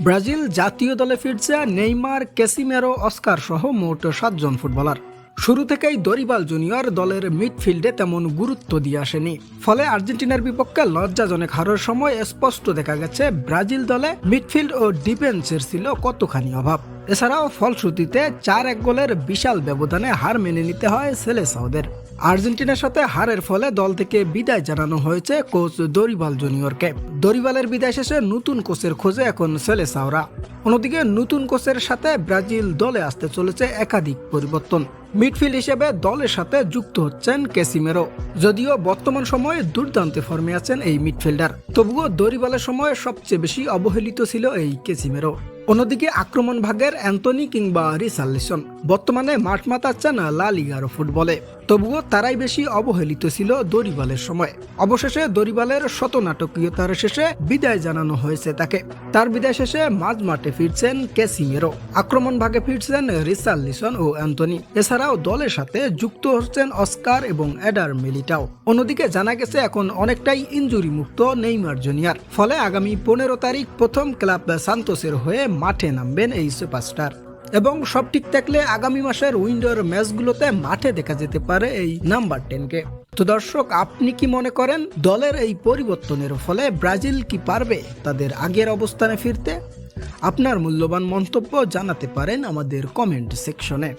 Brazil জাতীয় দলে ফিরছে নেইমার, ক্যাসিমেরো, অস্কার সহ মোট সাতজন ফুটবলার। শুরু থেকেই দরিবাল জুনিয়র দলের মিডফিল্ডে তেমন গুরুত্ব দিয়ে আসেনি। ফলে আর্জেন্টিনার বিপক্ষে লজ্জাজনক হারের সময় স্পষ্ট দেখা গেছে, ব্রাজিল দলে মিডফিল্ড ও ডিফেন্সের ছিল কতখানি অভাব। এছাড়াও ফলশ্রুতিতে চার এক গোলের বিশাল ব্যবধানে হার মেনে নিতে হয় সেলেসাওদের। আর্জেন্টিনার সাথে হারের ফলে দল থেকে বিদায় জানানো হয়েছে কোচ দরিবাল জুনিয়রকে। দরিবালের বিদায় শেষে নতুন কোচের খোঁজে এখন সেলেসাওরা। অন্যদিকে নতুন কোচের সাথে ব্রাজিল দলে আসতে চলেছে একাধিক পরিবর্তন। মিডফিল্ড হিসেবে দলের সাথে যুক্ত হচ্ছেন ক্যাসিমেরো। যদিও বর্তমান সময়ে দুর্দান্ত ফর্মে আছেন এই মিডফিল্ডার। তবুও দরিবালের সময় সবচেয়ে বেশি অবহেলিত ছিল এই ক্যাসিমেরো। অন্যদিকে আক্রমণ ভাগের অ্যান্টনি কিংবা রিসার্লিসন বর্তমানে মাঠ মাতাচ্ছেন লা লিগার ফুটবলে। তবুও তারাই বেশি অবহেলিত ছিল দরিবালের সময়। অবশেষে দরিবালের শত নাটকীয়তার শেষে বিদায় জানানো হয়েছে তাকে। তার বিদায় শেষে মাঝ মাঠে ফিরছেন ক্যাসিমেরো। আক্রমণ ভাগে ফিরছেন রিসার্লিসন ও অ্যান্টনি এছাড়াও দলের সাথে যুক্ত হচ্ছেন অস্কার এবং অ্যাডার মেলিটাও। অন্যদিকে জানা গেছে, এখন অনেকটাই ইঞ্জুরি মুক্ত নেইমার জুনিয়র। ফলে আগামী পনেরো তারিখ প্রথম ক্লাব সান্তোসের হয়ে মাঠে নামবেন এই সুপারস্টার। এবং সব ঠিক থাকলে আগামী মাসের উইন্ডোর ম্যাচগুলোতে মাঠে দেখা যেতে পারে এই নাম্বার টেনকে। তো দর্শক, আপনি কি মনে করেন দলের এই পরিবর্তনের ফলে ব্রাজিল কি পারবে তাদের আগের অবস্থানে ফিরতে? আপনার মূল্যবান মন্তব্য জানাতে পারেন আমাদের কমেন্ট সেকশনে।